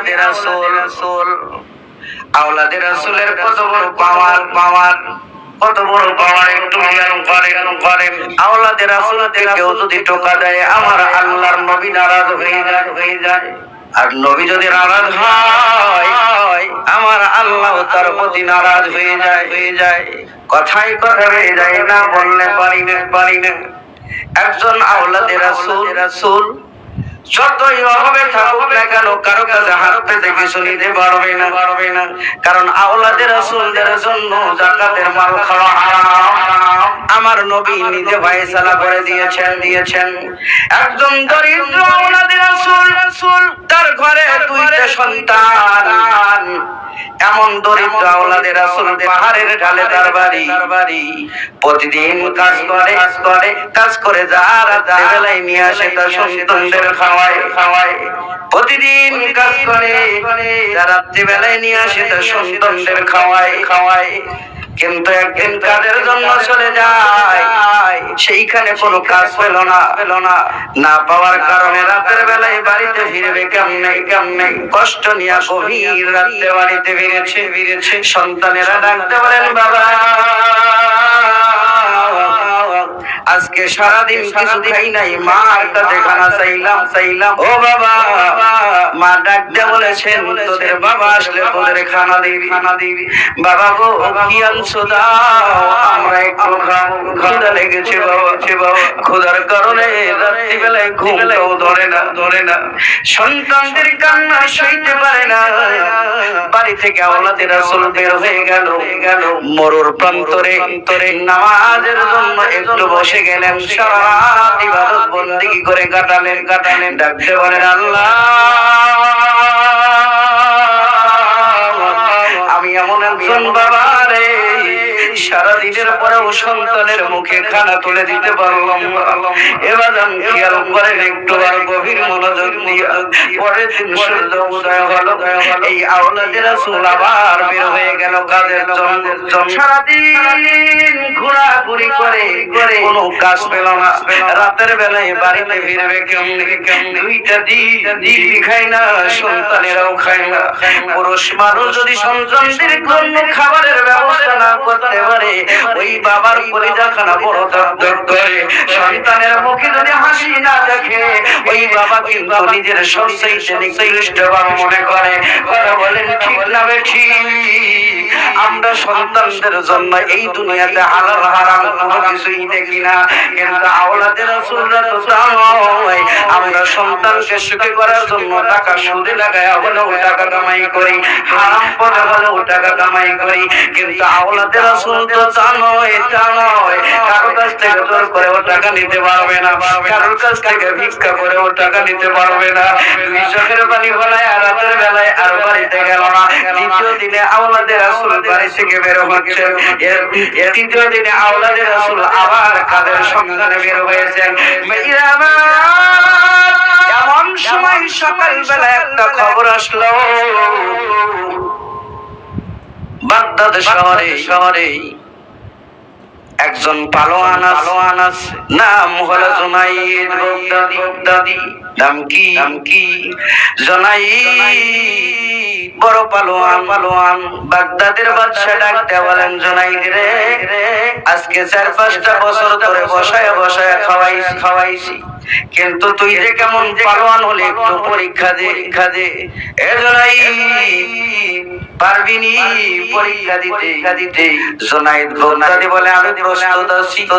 আওলাদের রাসূল। রাসূল আওলাদের রাসূলের কত বড় পাওয়ার পাওয়ার, কত বড় পাওয়ার একটু করেন করেন আওলাদের রাসূলকে কেউ যদি টোকা দেয়, আমার আল্লাহর নবী নারাজ হয়ে যায়। হয়ে যায় আর নবী যদি নারাজ হয়, আমার আল্লাহ তার প্রতি নারাজ হয়ে যায়। হয়ে যায় কথাই কথা হয়ে যায়, না বললে পারি না পারি না। একজন আওলাদের রাসূল রাসূল খাওয়া আমার নবী নিজে ফয়সালা করে দিয়েছেন দিয়েছেন। একজন দরিদ্র তার ঘরে সন্তান। এমন দরিদ্র আওলাদের রাসূল পাহাড়ের ঢালে তার বাড়ি। প্রতিদিন কাজ করে কাজ করে কাজ করে যা রাত্রে বেলায় নিয়ে আসে তার সন্তানদের খাওয়ায় প্রতিদিন কাজ করে যা রাত্রে বেলায় নিয়ে আসে তার সন্তানদের খাওয়ায়। খাওয়ায়। কিন্তু একদিন কাজের জন্য চলে যায়। সেইখানে কোনো কাজ পেল না। পেল না। না পাওয়ার কারণে রাতের বেলায় বাড়িতে ফিরবে কেমনে? কেমনে? কষ্ট নিয়ে গভীর রাত্রে বাড়িতে ফিরেছে। ফিরেছে। সন্তানেরা ডাকতে বলেন বাবা আজকে সারাদিন কিছু খাই নাই মার কাছে খানা চাইলাম চাইলাম। ও বাবা, মা ডাকতে বলেছেন, তোদের বাবা আসলে তোদের খানা দিবি। খানা দিবি বাবা গো, কি আনছো দাও, আমরা একটু খাব ক্ষুধা লেগেছে বাবা। বাবা ক্ষুধার কারণে রাত্রি বেলায় ঘুমটাও ধরে না ধরে না। সন্তানদের কান্না সইতে পারে না। বাড়ি থেকে আওলাদের রাসূল বের হয়ে গেল গেল। মরুর প্রান্তরে নামাজের জন্য একটু বসে গেলেন সারা দিবাদত ইবাদত করে কাটালেন কাটালেন ডাকতে বলেন আল্লাহ। সারা দিনের পরেও সন্তানের মুখে খানা তুলে দিতে পারলাম এবার আমি খেয়াল করেন একটু আর গভীর মনোযোগ দিয়ে। পরের দিন সূর্য উদয় হলো। এই আওলাদের বের হয়ে গেল সারাদিন ঘোরাঘুরি করে কোনো কাজ পেল না। রাতের বেলায় বাড়িতে ফিরবে কেমনে? দুইটা দিন দিবি খায় না, সন্তানেরাও খায় না। পুরুষ মানুষ যদি সন্তানদের জন্য খাবারের ব্যবস্থা না করতে পারে ওই বাবার পরিজাখানা বড় দর করে সন্তানের মুখে যদি ওই বাবা কিন্তু নিজের সবচেয়ে নিকৃষ্ট বাবা মনে করে। কথা বলেন, ঠিক না আমরা সন্তানদের জন্য এই দুনিয়াতে হালাল, হারাম কোনো কিছুই দেখি না। কিন্তু আওলাদের রাসূলরা তো জানোই আমরা সন্তানকে সুখী করার জন্য টাকা সুদে লাগায় হলেও টাকা কামাই করি। হারাম পথে হলেও টাকা কামাই করি। কিন্তু আওলাদের রাসূল তো জানোই জানোই কারোর কাছ থেকে জোর করেও টাকা নিতে পারবে না। কারোর কাছ থেকে ভিক্ষা করেও টাকা নিতে পারবে না। দুই চোখের পানি ফলায় রাতের বেলায় আর বাড়িতে গেল না। তৃতীয় দিনে আওলাদের রাসূল বাড়ি থেকে বের হচ্ছে। তৃতীয় দিনে আওলাদের রাসূল আবার কাদের সন্ধানে বের হয়েছেন? এমন সময় সকাল বেলা একটা খবর আসলো। বাগদাদ শহরে শহরে একজন পালোয়ান পালোয়ান আছে নাম হলো জুনাইদ বগদাদি নাম কি? নাম কি? জনাই বড় পালোয়ান। পালোয়ান বাগদাদের বাদশা ডাকতে বলেন জুনাইদ রে আজকে চার পাঁচটা বছর ধরে বসায় বসায় খাওয়াইছি। খাওয়াইছি কিন্তু তুই যে কেমন পালোয়ান হলে একটু পরীক্ষা দে। পরীক্ষা দে। এ জনাই পারবিনি পরীক্ষা দিতে। দিতে। জোনাইদ বগদাদি বলে আমি প্রস্তুত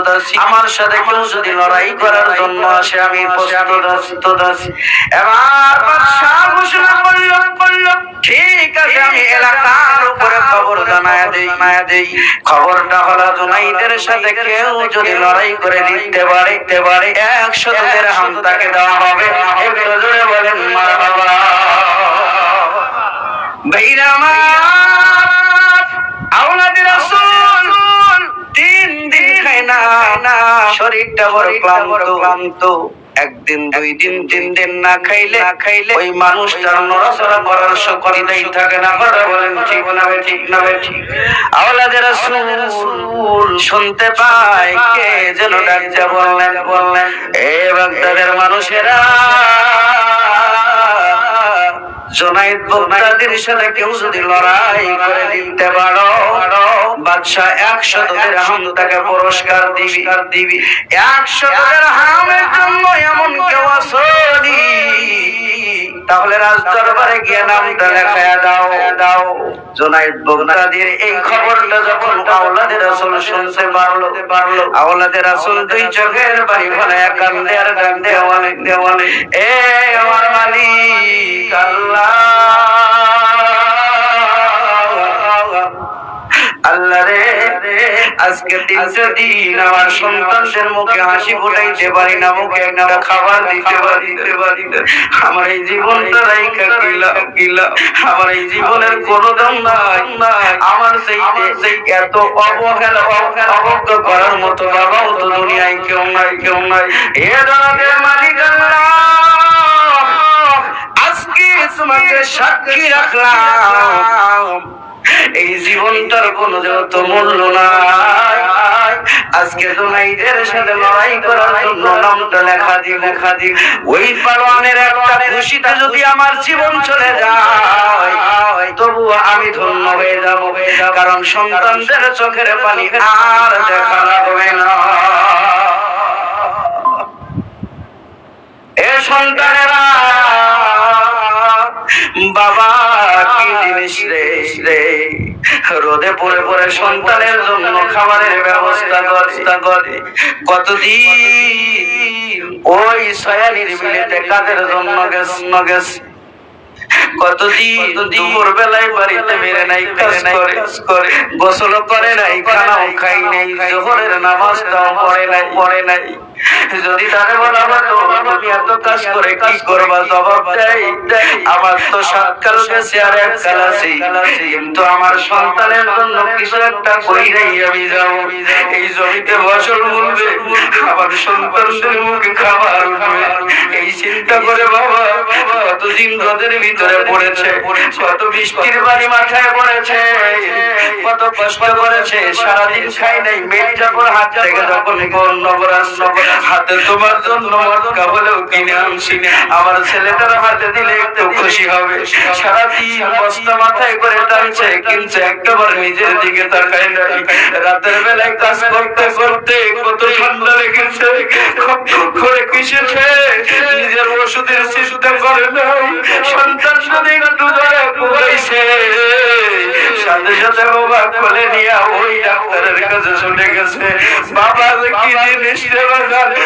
আছি আমার সাথে কেউ যদি লড়াই করার জন্য আসে আমি প্রস্তুত আছি এবার বাদশাহ ঘোষণা করল করল। ঠিক আছে আমি এলাকার উপরে খবর জানায় দেই। জানায় দেই। খবরটা হলো জোনাইদের সাথে কেউ যদি লড়াই করে দিতে পারে দিতে পারে একশো হাম তাকে দেওয়া হবে। একটু জোরে বলেন মারহাবা ভাইরা আমার আওলাদের রাসূল তিন দিন খায় না। না। শরীরটা বড় ক্লান্ত। ক্লান্ত। একদিন দুই দিন তিন দিন না খাইলে খাইলে ওই মানুষটার নড়াচড়া করার থাকে না। কথা বলেন ঠিক না ঠিক না ঠিক। আওলাদের রাসূল শুনতে পায় কে যেন ডাক যা বললেন বললেন। এ বাগদাদের মানুষেরা জোনাইদ বগদাদির সাথে কেউ যদি লড়াই করে দিতে পারো বাদশাহ একশো তোদের হাম তাকে পুরস্কার দিবি। দিবি। একশো তোদের হামের জন্য এমন কেউ আসলি তাহলে রাজ দরবারে গিয়ে নামটা লেখায় দাও। দাও। জোনাইদ বগদাদির এই খবরটা যখন আওলাদের রাসূল শুনতে পারল পারল আওলাদের রাসূল দুই চোখের পানি ফলে কান্দে আর ডাক দেওয়ালে দেওয়ালে। এ আমার মালিক আল্লাহ। আল্লাহ রে। আজকে তিনশো দিন আমার সন্তানদের মুখে হাসি ফুটাইতে পারি না, মুখে একটা খাবার দিতে পারি। দিতে পারি আমার এই জীবনটা আমার এই জীবনের কোনো দাম নাই। আমার সেই সেই এত অবহেলা অবজ্ঞা করার মতো বাবাও তো দুনিয়ায় কেউ নাই কেউ নাই। এ জগতের মালিক আজকে তোমাকে সাক্ষী রাখলাম। এই জীবনটার কোনো যত মূল্য নাই। আজকে তো নাইদের সাথে লড়াই করার জন্য নামটা লেখা দি লেখা দি ওই পালোয়ানের একটা খুশিতে যদি আমার জীবন চলে যায় তবু আমি ধন্য হয়ে যাব। কারণ সন্তানদের চোখের পানি আর দেখা লাগবে না। এ সন্তানেরা বাবা, কি জিনিস রে রে? রোদে পড়ে পড়ে সন্তানের জন্য খাবারের ব্যবস্থা ব্যবস্থা করে। কতদিন ওই সয়ানির বিলেতে কাজের জন্য গেছ গেছ? বাড়িতে গোসল করে নাই, খানাও খাই নাই, জোহরের নামাজটাও পড়ে নাই পড়ে নাই। যদি তারে বলা হতো তুমি এত কাজ করে কি করবা? জবাব দেয় আমার তো সাত কাল গেছে আর এক কাল আছে। কিন্তু আমার সন্তানের জন্য কিছু একটা কইরাই আমি যাব। এই জমিতে ফসল মূলবে, আমার সন্তানদের মুখে খাবার এই চিন্তা করে বাবা, কতদিন রোদের ভিতরে পড়েছে, কত বৃষ্টির বাড়ি মাথায় পড়েছে, কত কষ্ট করেছে, সারাদিন খাই নাই মেয়ে যখন হাত থেকে যখন নবর হাতে তোমার জন্য মটকা হলেও কিনে আনছি আমার ছেলেটার হাতে দিলে একটু খুশি হবে। সারাদিন বস্তা মাথায় করে টানছে, কিন্তু একটাবার নিজের দিকে তাকায় নাই। রাতের বেলায় কাজ করতে করতে কত ঠান্ডা খপ করে নিজের ওষুধের চিন্তা করে নাই। সন্তান যদি একটু ধরে সাথে সাথে বাবা নিয়ে ওই ডাক্তারের কাছে ছুটে গেছে। কি জিনিস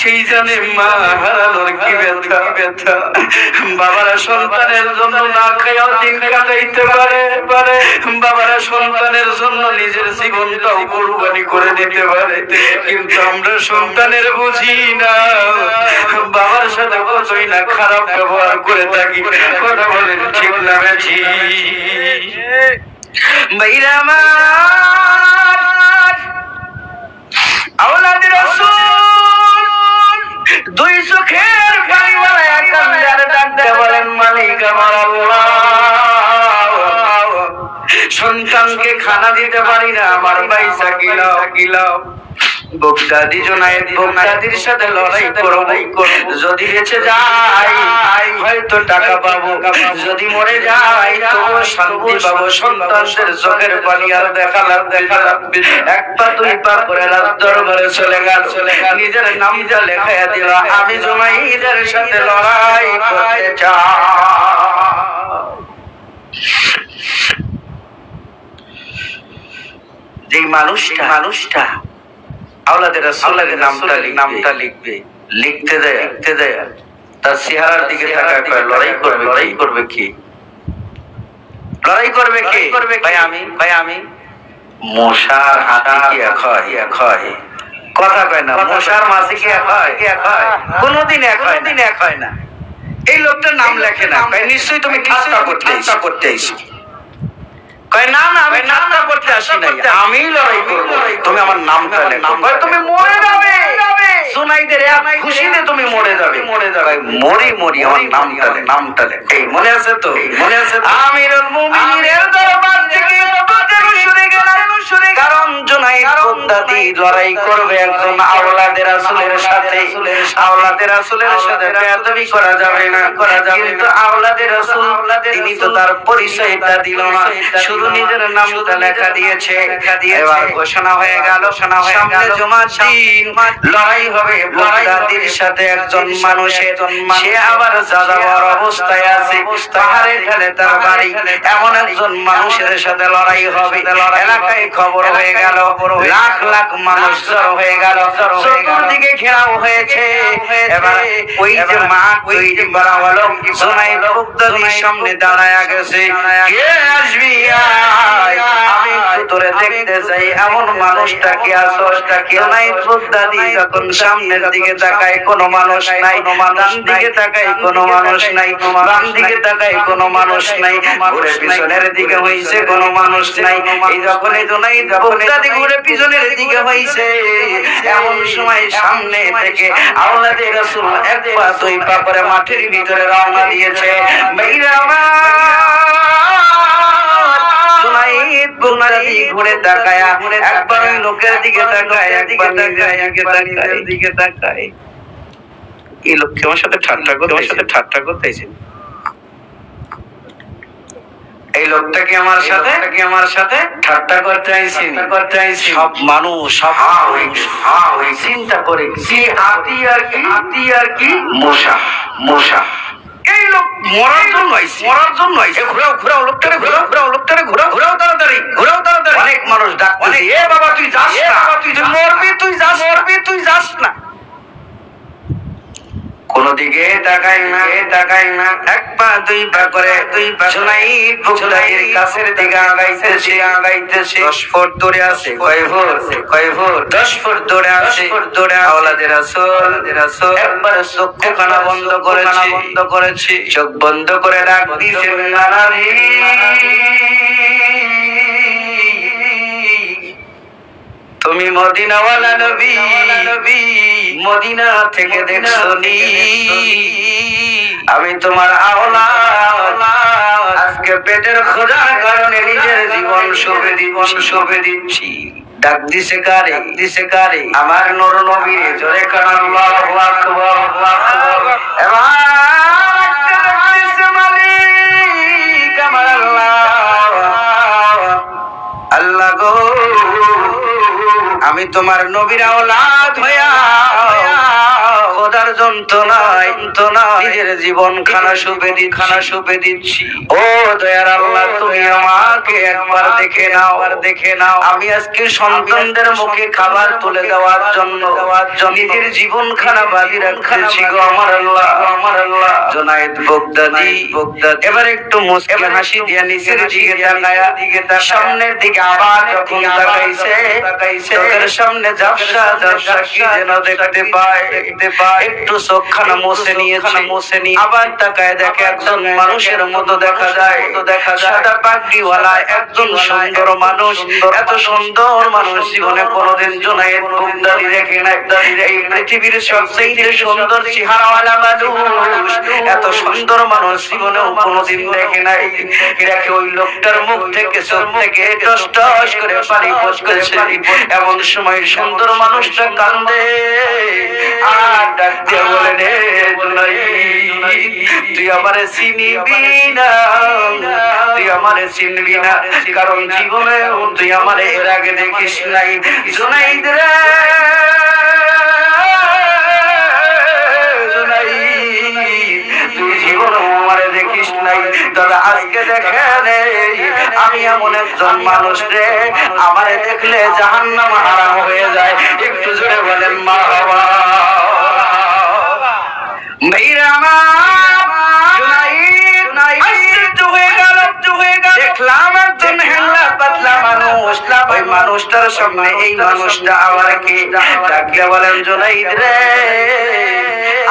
সেই জানে মা হারানোর কি ব্যথা? ব্যথা। বাবারা সন্তানের জন্য না খাইয়াও দিন কাটাইতে পারে পারে। বাবারা সন্তানের জন্য নিজের জীবনটাও কোরবানি করে দিতে পারে। কিন্তু আমরা সন্তানের বুঝি না। বাবার সাথে কতই না খারাপ ব্যবহার করে থাকি, কথা বলেন ঠিক না বেছি ভাইরা আমার, আওলাদ রাসূল দুই চোখের পানি বানায় কান্দার মালিক আমার আল্লাহ। সন্তানকে খানা দিতে পারি না, আমার পয়সা কিলাও কিলাও। বগদাদি জোনায়েদ বগদাদির সাথে লড়াই করো যদি বেঁচে যাই, হয়তো টাকা পাবো। যদি মরে যাই তবু শান্তি পাবো। সন্তানদের চোখের পানি আর দেখা লাগ দেখা লাগবে এক পা, দুই পা করে রাত দরবারে চলে গেল। চলে গেল নিজের নাম যা লেখাইয়া দিল, আমি জোনাইদের সাথে লড়াই করতে চাই। যেই মানুষটা মানুষটা আওলাদের রাসূলের নামটা নামটা লিখবে। লিখতে দেয়। লিখতে দেয়। তার চেহারার দিকে তাকায় কয় লড়াই করবে লড়াই করবে কি? লড়াই করবে কে? ভাই আমি ভাই আমি। মশার হাতি কি এক হয়? এক হয়? কথা কয় না মশার মাসি কি এক হয়? কি এক হয়? কোনোদিন এক হয় দিন এক হয় না। এই লোকটার নাম লেখে না। নিশ্চয়ই তুমি ঠাট্টা করতে করতে এসো। কয় না না আমি ঠাট্টা করতে আসি নাই। আমি লড়াই করব। তুমি আমার নামটা লেখো কয় তুমি মরে যাবে। জুনাইদের এক খুশিতে তুমি মরে যাবে। মরে যাবে। মরি মরি আমার নামটা লে নামটা লে এই মনে আছে তো? মনে আছে আমিরুল দরবার থেকে শুনে তিনি তো তার পরিচয়টা দিল না। শুধু নিজের নামটা লেখা দিয়েছে। ঘোষণা হয়ে গেল লড়াই হবে বগদাদির সাথে একজন মানুষের। সে আবার যাযাবর অবস্থায় আছে। পাহাড়ে ঢালে তার বাড়ি। এমন একজন মানুষের সাথে লড়াই হবে। এলাকায় খবর হয়ে গেল। লাখ লাখ মানুষ জড়ো হয়ে গেল। চতুর্দিকে ঘেরাও হয়েছে। এবার ওই যে মা ওই যে বলা হলো। সোনাই বগদাদির সামনে দাঁড়ায় গেছে। কে আসবি? আমি তোরে দেখতে চাই এমন মানুষটা কি আসস সোনাই বগদাদি যখন সামনের দিকে তাকায় কোনো মানুষ নাই। ডান দিকে তাকায় কোনো মানুষ নাই। বাম দিকে তাকায় কোনো মানুষ নাই। ঘুরে পিছনের দিকে হইছে কোনো মানুষ নাই। এই যখন এই দোনাই বগদাদি ঘুরে পিছনের দিকে হইছে। এমন সময় সামনে থেকে আওলাদে রাসূল এক পা দুই পা করে মাঠের ভিতরে রওনা দিয়েছে। মেয়েরা ঘুরে তাকায়া একবার লোকের দিকে তাকায় একবার তাকায় দিকে তাকায়। এই লোককে আমার সাথে ঠাট্টা করতে আমার সাথে ঠাট্টা করতেছে এই লোকটা কি আমার সাথে কি আমার সাথে ঠাট্টা করতে আইছি করতে আইছি সব মানুষ সব হা হয়ে গেছে, হা হয়ে চিন্তা করে কি হাতি আর কি হাতি আর কি? মশা মশা। এই লোক মরার জন্য আইছে মরার জন্য আইছে ঘুরাও ঘুরাও লোকটারে ঘুরাও ঘুরাও লোকটারে ঘুরাও। ঘুরাও তাড়াতাড়ি ঘুরাও তাড়াতাড়ি। অনেক মানুষ ডাক অনেক। এ বাবা তুই যাস না। তুই মরবি তুই যাস মরবি তুই যাস না। কোন দিকে তাকাই না তাকাই না। এক পা দুই পা করে দুই পা শোনাই বুকলাইয়ের কাছের দিকে আগাইতেছে। আগাইতেছে। দশ ফুট দূরে আছে কয় ফুট? কয় ফুট দশ ফুট দূরে আছে। ফুট দূরে আওলাদের আসল আসল একবার চক্ষু খানা বন্ধ করে বন্ধ করেছি। চোখ বন্ধ করে ডাক দিছে নানারি। তুমি মদিনাওয়ালা নবী নবী মদিনা থেকে দেখছ নি আমি তোমার আওলা আজকে পেটের খোঁজার কারণে নিজের জীবন শোভে জীবন শোভে দিচ্ছি ডাক দিছে কারে দিছে কারে আমার নর নবীর জোরে কান আল্লাহু আকবার এবার আমার আল্লাহ আল্লাহ গো আমি তোমার নবীর আওলাদ হইয়া যন্ত্রণায় যন্ত্রণায় নিজের জীবন খানা সুপে দি খানা সুপে দিচ্ছি। ও দয়ার আল্লাহ তুমি আমাকে একবার দেখে নাও। আর দেখে নাও। আমি আজকে সন্তানদের মুখে খাবার তুলে দেওয়ার জন্য। দেওয়ার জন্য। নিজের জীবন খানা বাজি রাখতেছি গো আমার আল্লাহ। আমার আল্লাহ। জনায়েদ বগদাদি। বগদাদি। এবার একটু মুস্কিন হাসি দিয়ে নিচের দিকে তাকায়া দিকে সামনের দিকে আবার যখন তাকাইছে তাকাইছে সামনে ঝাপসা ঝাপসা কি যেন দেখতে পায়। দেখতে পায়। একটু চোখখানা মুছে নিয়েছে। মুছে নিয়ে আবার তাকায় দেখে একজন মানুষের মতো দেখা যায়। তো দেখা যায়। সাদা পাগড়িওয়ালা একজন সুন্দর মানুষ। এত সুন্দর মানুষ জীবনে কোনোদিন জোনায়েত বুকদারি দেখে নাই। এই পৃথিবীর সবচেয়ে সুন্দর চেহারাওয়ালা মানুষ। এত সুন্দর মানুষ জীবনেও কোনোদিন দেখে নাই। দেখে ওই লোকটার মুখ থেকে চোখ থেকে টস টস করে পানি পড়তেছে। এমন সময় সুন্দর মানুষটা কান্দে। আর ডাক দিয়ে বলে রে তুই আমারে চিনিবি না। তুই কারণ জীবনে তুই আমারে এর আগে দেখিস নাই। জুনাইদ রে। দেখিস নাই। তবে আজকে দেখে আমি এমন একজন মানুষ রে। আমারে দেখলে জাহান্নাম হারাম হয়ে যায়। একটু জোরে বলেন, মা বাবা। আমার, মানুষটার সামনে এই মানুষটা আবার কি? ডাকলে বলেন জুনাইদ রে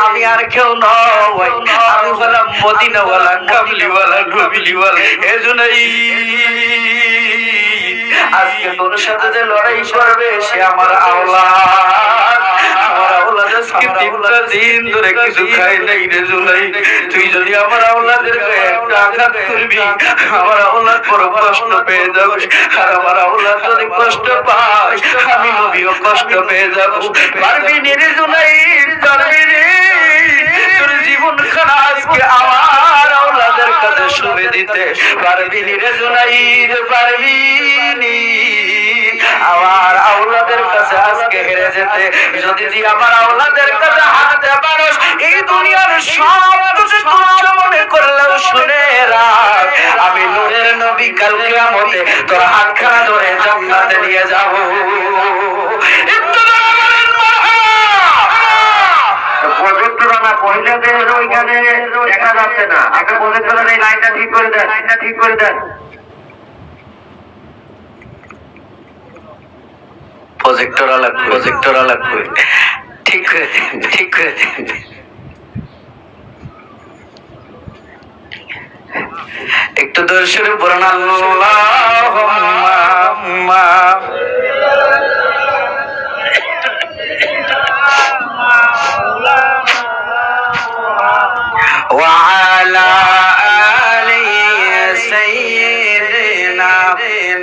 আমি আর কেউ নয় আমি হলাম মদিনাওয়ালা কাবলিওয়ালা নবিলিওয়ালা এ জুনাইদ আজকে তোর সাথে যে লড়াই করবে সে আমার আমার আওলাদ আজকে তিনটা দিন ধরে কিছু খাই নাই রে জুলাই। তুই যদি আমার আওলাদের একটা আঘাত করবি, আমার আওলাদ বড় পেয়ে যাবে। আর আমার আওলাদ যদি কষ্ট পায়, আমি নবীও কষ্ট পেয়ে যাব। পারবি নি জুলাই, পারবি রে তোর জীবন খারাপ আমার কাছে শুনে দিতে পারবি নি রে জুলাই পারবি নি। আমার আওলাদের কাছে আজকে হেরে যেতে, যদি তুই আমার আওলাদের কাছে হারাতে পারস, এই দুনিয়ার সব কিছু তুচ্ছ মনে করলেও শুনে রাখ। আমি নূরের নবী কাল কিয়ামতে তোর হাতখানা ধরে জান্নাতে নিয়ে যাব। জোরে বলেন মারহাবা! ওইখানে না। আপনি প্রযুক্তরা এই লাইনটা ঠিক করে দেন, লাইনটা ঠিক করে দেন। একটু দর্শনে আল্লাহুম্মা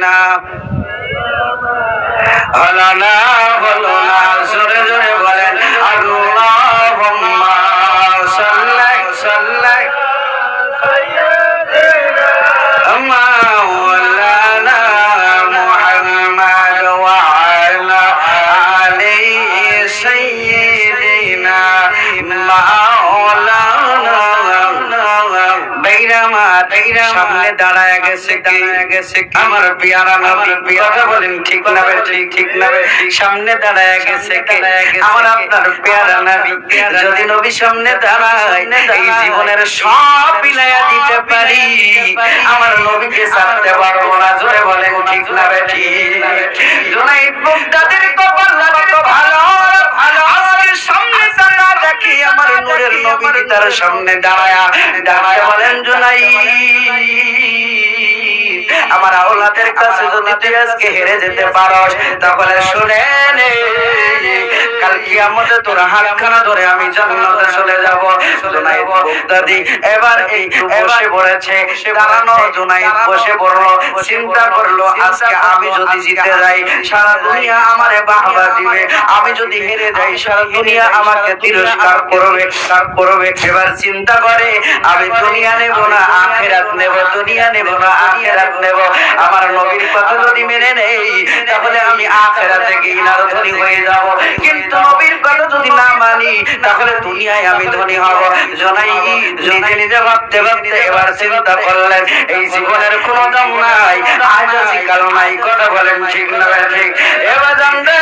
না হলো না হলো না জোরে জোরে বলেন আল্লাহ। সামনে দাঁড়ায় গেছে দাঁড়ায় গেছে আমার পিয়ারা নবী কথা বলেন ঠিক না ঠিক ঠিক না সামনে দাঁড়ায় গেছে আমার আপনার পেয়ারা নবী যদি নবী সামনে দাঁড়ায় এই জীবনের সব বিলায়া দিতে পারি আমার নবীকে ছাড়তে পারব না জোরে বলেন ঠিক না ঠিক জোনাই মুক্তাদের কপাল ভালো দাঁড়া আমার নূরের নবী তার সামনে দাঁড়ায়া দাঁড়ায় বলেন জোনাই আমার আওলাদের কাছে যদি তুই আজকে হেরে যেতে পারস তাহলে শুনে নে কাল কিয়ামতে তোর হাতখানা ধরে আমি জান্নাতে চলে যাব। জোনাই মুক্তাদি এবার এই বসে পড়েছে, দাঁড়ানো জোনাই বসে পড়ল, চিন্তা করল, আজকে আমি যদি জিতে যাই, সারা দুনিয়া আমারে বাহবা দিবে। আমি যদি হেরে যাই, সারা দুনিয়া আমাকে তিরস্কার করবে, কার করবে? এবার চিন্তা করে, আমি দুনিয়া নেব না, আখেরাত নেব, দুনিয়া নেব না, আখেরাত নেব। আমার নবীর কথা যদি মেনে নেই, তাহলে আমি আখেরাতে গিনার ধনী হয়ে যাব। কিন্তু কথা না মানি, তাহলে দুনিয়ায় আমি ধনী হব। জনাই, নিজে নিজে ভাবতে ভাবতে এবার চিন্তা করলেন, এই জীবনের কোনো নাই। আজ নাই, কথা বলেন, ঠিক না, ঠিক। এবার জীবনের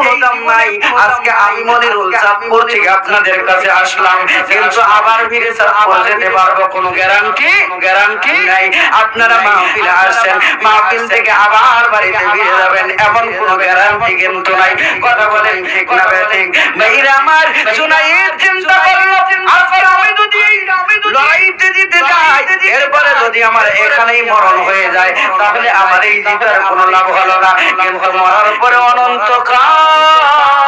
কোনো দাম নাই। আজকে আমি মনিরুল চাঁদপুর থেকে আপনাদের কাছে আসলাম। কিন্তু আবার ফিরে চাঁদপুর যেতে পারব। কোনো গ্যারান্টি গ্যারান্টি নাই। আপনারা মাহফিলে আসছেন। মাহফিল থেকে আবার বাড়িতে ফিরে যাবেন। এমন কোনো গ্যারান্টি কিন্তু নাই। কথা বলেন ঠিক না ঠিক ভাইরা আমার জুনাইদ চিন্তা করল আজকে আমি যদি এই লড়াইতে জিতে যায় এরপরে যদি আমার এখানেই মরণ হয়ে যায় তাহলে আমার এই জিতার কোনো লাভ হলো না। কিন্তু মরার পরে অনন্তকাল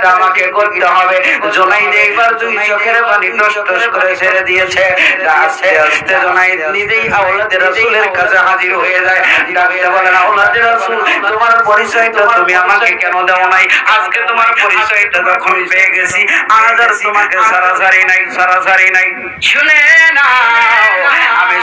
জিন্দেগিটা আমাকে করতে হবে। জোনাই দেখবার দুই চোখের পানি টস করে ছেড়ে দিয়েছে। আস্তে আস্তে জোনাই নিজেই আওলাদের রাসূলের কাছে হাজির হয়ে যায়। ডাকতে বলেন আওলাদের রাসূল, তোমার পরিচয়টা তুমি আমাকে কেন দাও নাই? আজকে তোমার পরিচয়টা যখন পেয়ে গেছি আজ আর তোমাকে সারাসারি নাই সারাসারি নাই। শুনে নাও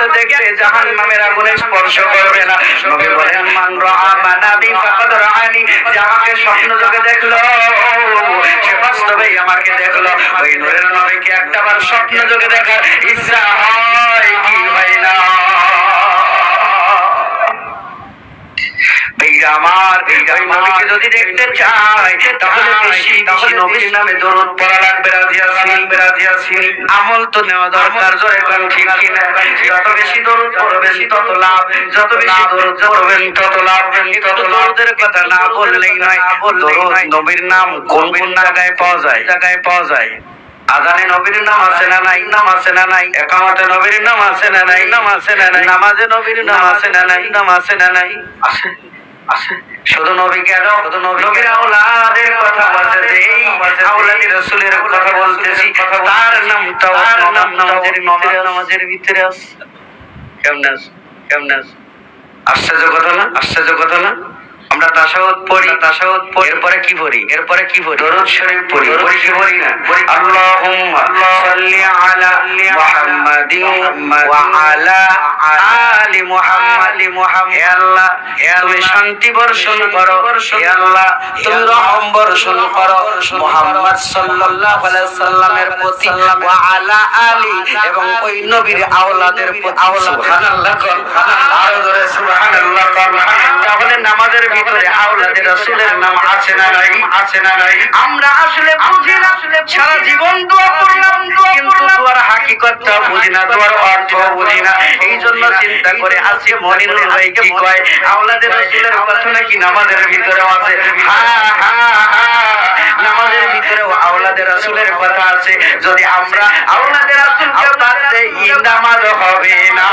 আমার নবী ডাকতে বলেন কেউ যদি আমাকে একবার দেখে দেখবে জাহান্নামের আগুনে স্পর্শ করবে না। নবী বলেন, মান রাআ মানাবি ফাকাদ রাআনি। যে স্বপ্ন যোগে দেখল, সে বাস্তবে আমাকে দেখল। ওই নূরের নবীকে একটাবার স্বপ্ন যোগে দেখার ইচ্ছা হয় কি হয় না? আমার ওই নবীকে যদি দেখতে চাই তাহলে বেশি বেশি নবীর নামে দরুদ পড়া লাগবে রাজি আছি রাজি আছি। আমল তো নেওয়া দরকার জোরে কোন ঠিক কিনা? যত বেশি দরুদ পড়বেন তত লাভ যত বেশি দরুদ পড়বেন তত লাভ তত দরুদের কথা না বললেই নয় দরুদ নবীর নাম কোন কোন জায়গায় পাওয়া যায়? জায়গায় পাওয়া যায়? আজানে নবীর নাম আছে না নাই? নাম আছে না নাই? একামতে নবীর নাম আছে না নাই? নাম আছে না নাই? নামাজে নবীর নাম আছে না নাই? নাম আছে না নাই? আছে। শুধু নবী কেন? শুধু নবীর আওলাদের কথা আছে এই আওলাদি রাসূলের কথা বলতেছি তার নামটাও তার নাম নামাজের ভিতরে নামাজের ভিতরে আছে। কেমন আছে? কেমন আছে? আশ্চর্য কথা না? আশ্চর্য কথা না? আমরা তাসাউদ পড়ি। তাসাউদ পড়ি। এরপরে কি পড়ি? এরপরে কি পড়ি? দরুদ শরীফ পড়ি। পড়ি কি পড়ি না? আল্লাহুম্মা সাল্লি আলা মুহাম্মাদিন ওয়া আলা আলি মুহাম্মাদ হে আল্লাহ তুমি শান্তি বর্ষণ করো। হে আল্লাহ তুমি রহম বর্ষণ করো। মুহাম্মদ সাল্লাল্লাহু আলাইহি সাল্লামের প্রতি ওয়া আলা আলি এবং ওই নবীর আওলাদের প্রতি। সুবহানাল্লাহ আরও জোরে সুবহানাল্লাহ। তাহলে নামাজের ভিতরে আওলাদের রাসূলের নাম আছে না নাই? আছে না নাই? আমরা আসলে বুঝি না। সারা জীবন দোয়া করলাম কিন্তু দোয়ার হাকিকতটা বুঝি না দোয়ার অর্থ বুঝি না। এই জন্য চিন্তা করে আজকে মনিরুল ভাই কি কয়? আওলাদের রাসূলের কথা নাকি নামাজের ভিতরে আছে? হ্যাঁ হ্যাঁ হ্যাঁ নামাজের ভিতরে আওলাদের রাসূলের কথা আছে। যদি আমরা আওলাদের রাসূলকে বাদ দেই নামাজ হবে না।